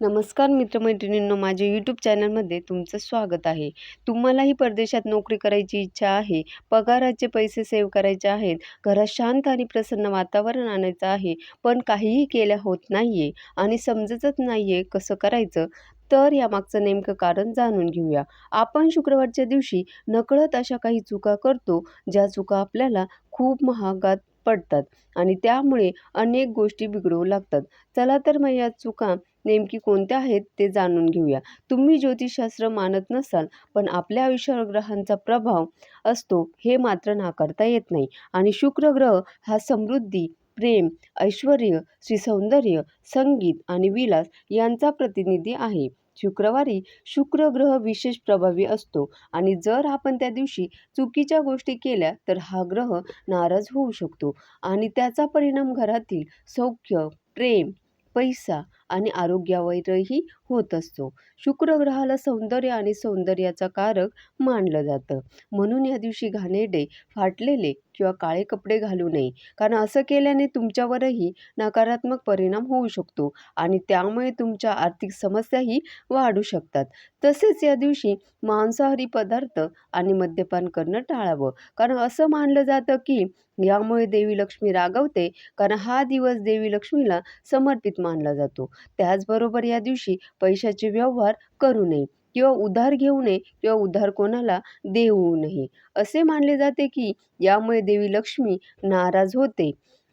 नमस्कार मित्रमैत्रिणींनो माझ्या यूट्यूब चॅनलमध्ये तुमचं स्वागत आहे. तुम्हालाही परदेशात नोकरी करायची इच्छा आहे पगाराचे पैसे सेव्ह करायचे आहेत घरात शांत आणि प्रसन्न वातावरण आणायचं आहे पण काहीही केल्या होत नाही आहे आणि समजतच नाही आहे कसं करायचं तर यामागचं नेमकं कारण जाणून घेऊया. आपण शुक्रवारच्या दिवशी नकळत अशा काही चुका करतो ज्या चुका आपल्याला खूप महागात पडतात आणि त्यामुळे अनेक गोष्टी बिघडवू लागतात. चला तर मग या चुका नेमकी कोणत्या आहेत ते जाणून घेऊया. तुम्ही ज्योतिषशास्त्र मानत नसाल पण आपल्या आयुष्यावर ग्रहांचा प्रभाव असतो हे मात्र नाकारता येत नाही. आणि शुक्र ग्रह हा समृद्धी प्रेम ऐश्वर श्रीसौंदर्य संगीत आणि विलास यांचा प्रतिनिधी आहे. शुक्रवारी शुक्र ग्रह विशेष प्रभावी असतो आणि जर आपण त्या दिवशी चुकीच्या गोष्टी केल्या तर हा ग्रह नाराज होऊ शकतो. आणि त्याचा परिणाम घरातील सौख्य प्रेम पैसा आणि आरोग्यावरही होत असतो. शुक्र ग्रहाला सौंदर्य आणि सौंदर्याचा कारक मानलं जातं. म्हणून या दिवशी घाणेरडे फाटलेले किंवा काळे कपडे घालू नये. कारण असं केल्याने तुमच्यावरही नकारात्मक परिणाम होऊ शकतो आणि त्यामुळे तुमच्या आर्थिक समस्याही वाढू शकतात. तसेच या दिवशी मांसाहारी पदार्थ आणि मद्यपान करणं टाळावं. कारण असं मानलं जातं की यामुळे देवी लक्ष्मी रागवते. कारण हा दिवस देवी लक्ष्मीला समर्पित मानला जातो. त्याचबरोबर या दिवशी पैशाचे व्यवहार करू नये किंवा उधार घेऊ नये किंवा उधार कोणाला देऊ नये. असे मानले जाते की यामुळे देवी लक्ष्मी नाराज होते.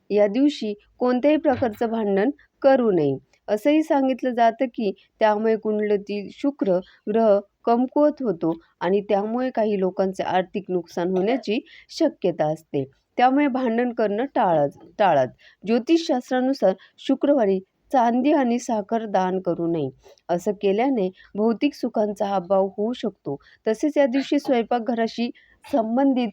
या दिवशी कोणत्याही प्रकारचं भांडण करू नये. असंही सांगितलं जातं की त्यामुळे कुंडलीतील शुक्र ग्रह कमकुवत होतो आणि त्यामुळे काही लोकांचे आर्थिक नुकसान होण्याची शक्यता असते. त्यामुळे भांडण करणं टाळत टाळत. ज्योतिषशास्त्रानुसार शुक्रवारी चांदी आणि साखर दान करू नये. असं केल्याने भौतिक सुखांचा अभाव होऊ शकतो. तसेच या दिवशी स्वयंपाकघराशी संबंधित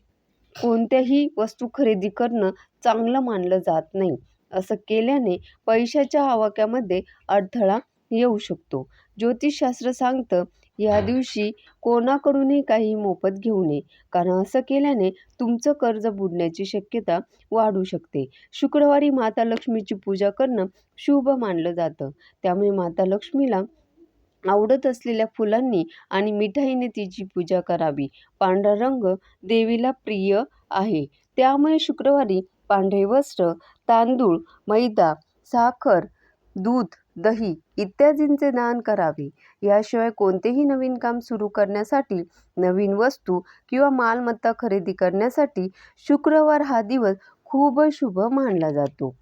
कोणत्याही वस्तू खरेदी करणं चांगलं मानलं जात नाही. असं केल्याने पैशाच्या आवाक्यामध्ये अडथळा येऊ शकतो. ज्योतिषशास्त्र सांगतं या दिवशी कोणाकडूनही काही मोफत घेऊ नये. कारण असं केल्याने तुमचं कर्ज बुडण्याची शक्यता वाढू शकते. शुक्रवारी माता लक्ष्मीची पूजा करणं शुभ मानलं जातं. त्यामुळे माता लक्ष्मीला आवडत असलेल्या फुलांनी आणि मिठाईने तिची पूजा करावी. पांढरा रंग देवीला प्रिय आहे. त्यामुळे शुक्रवारी पांढरे वस्त्र तांदूळ मैदा साखर दूध दही इत्यादींचे दान करावे. याशिवाय कोणतेही नवीन काम सुरू करण्यासाठी नवीन वस्तू किंवा मालमत्ता खरेदी करण्यासाठी शुक्रवार हा दिवस खूप शुभ मानला जातो.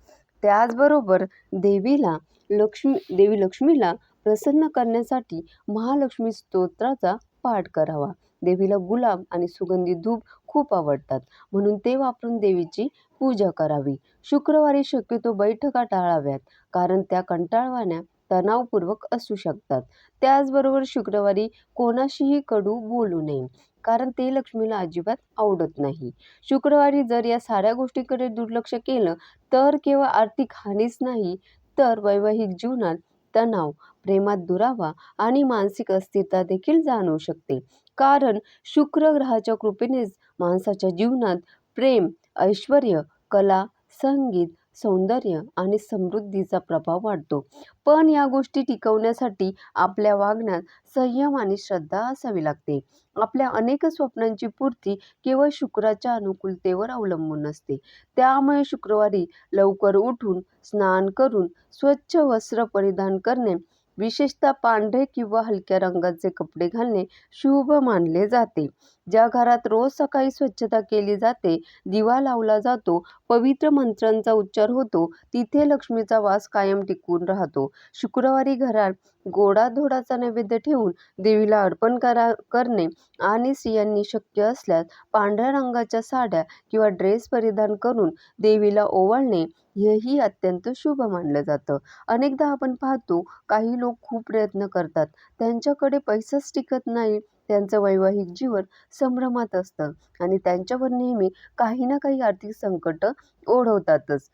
त्याचबरोबर देवीला लक्ष्मी देवी लक्ष्मीला प्रसन्न करण्यासाठी महालक्ष्मी स्तोत्राचा पाठ करावा. देवीला गुलाब आणि सुगंधी धूप खूप आवडतात. म्हणून ते वापरून देवीची पूजा करावी. शुक्रवारी शक्यतो बैठका टाळाव्यात कारण त्या कंटाळवाण्या तणावपूर्वक असू शकतात. त्याचबरोबर शुक्रवारी कोणाशीही कडू बोलू नये कारण ते लक्ष्मीला अजिबात आवडत नाही. शुक्रवारी जर या साऱ्या गोष्टीकडे दुर्लक्ष केलं तर केवळ आर्थिक हानीच नाही तर वैवाहिक जीवनात तणाव प्रेमात दुरावा आणि मानसिक अस्थिरता देखील जाणवू शकते. कारण शुक्र ग्रहाच्या कृपेनेच माणसाच्या जीवनात प्रेम ऐश्वर कला संगीत सौंदर्य आणि समृद्धीचा प्रभाव वाढतो. पण या गोष्टी टिकवण्यासाठी आपल्या वागण्यात संयम आणि श्रद्धा असावी लागते. आपल्या अनेक स्वप्नांची पूर्ती केवळ शुक्राच्या अनुकूलतेवर अवलंबून असते त्यामुळे शुक्रवारी लवकर उठून स्नान करून स्वच्छ वस्त्र परिधान करणे विशेषतः पांढरे किंवा हलक्या रंगाचे कपडे घालणे शुभ मानले जाते. ज्या घरात रोज सकाळी स्वच्छता केली जाते दिवा लावला जातो पवित्र मंत्रांचा उच्चार होतो तिथे लक्ष्मीचा वास कायम टिकून राहतो. शुक्रवारी घरात गोडाधोडाचा नैवेद्य ठेवून देवीला अर्पण करा करणे आणि स्त्रियांनी शक्य असल्यास पांढऱ्या रंगाच्या साड्या किंवा ड्रेस परिधान करून देवीला ओवाळणे हेही अत्यंत शुभ मानलं जातं. अनेकदा आपण पाहतो काही लोक खूप प्रयत्न करतात त्यांच्याकडे पैसाच टिकत नाही त्यांचं वैवाहिक जीवन संभ्रमात असतं आणि त्यांच्यावर नेहमी काही ना काही आर्थिक संकट ओढवतातच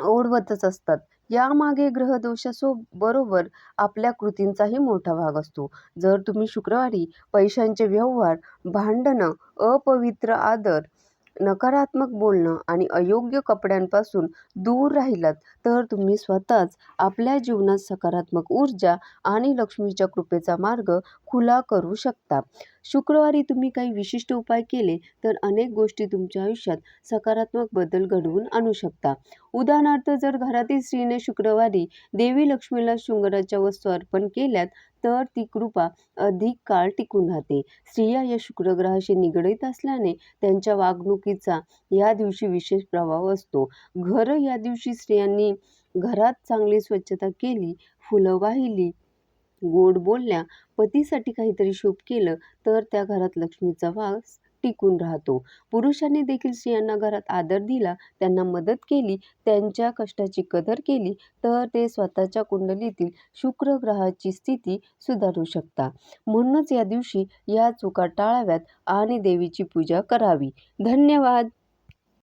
ओढवतच असतात. यामागे ग्रहदोषासो बरोबर आपल्या कृतींचाही मोठा भाग असतो. जर तुम्ही शुक्रवारी पैशांचे व्यवहार भांडणं अपवित्र आदर नकारात्मक बोलणं आणि अयोग्य कपड्यांपासून दूर राहिलात तर तुम्ही स्वतःच आपल्या जीवनात सकारात्मक ऊर्जा आणि लक्ष्मीच्या कृपेचा मार्ग खुला करू शकता. शुक्रवारी तुम्ही काही विशिष्ट उपाय केले तर अनेक गोष्टी तुमच्या आयुष्यात सकारात्मक बदल घडवून आणू शकता. उदाहरणार्थ जर घरातील स्त्रीने शुक्रवारी देवी लक्ष्मीला शृंगाराच्या वस्तू अर्पण केल्यात तर ती कृपा अधिक काळ टिकून राहते. स्त्रिया या शुक्रग्रहाशी निगडीत असल्याने त्यांच्या वागणुकीचा या दिवशी विशेष प्रभाव असतो. घर या दिवशी स्त्रियांनी घरात चांगली स्वच्छता केली फुलं वाहिली गोड बोलल्या पतीसाठी काहीतरी शुभ केलं तर त्या घरात लक्ष्मीचा वास टिकून राहतो. पुरुषांनी देखील स्त्रियांना घरात आदर दिला त्यांना मदत केली त्यांच्या कष्टाची कदर केली तर ते स्वतःच्या कुंडलीतील शुक्र ग्रहाची स्थिती सुधारू शकता. म्हणूनच या दिवशी या चुका टाळाव्यात आणि देवीची पूजा करावी. धन्यवाद.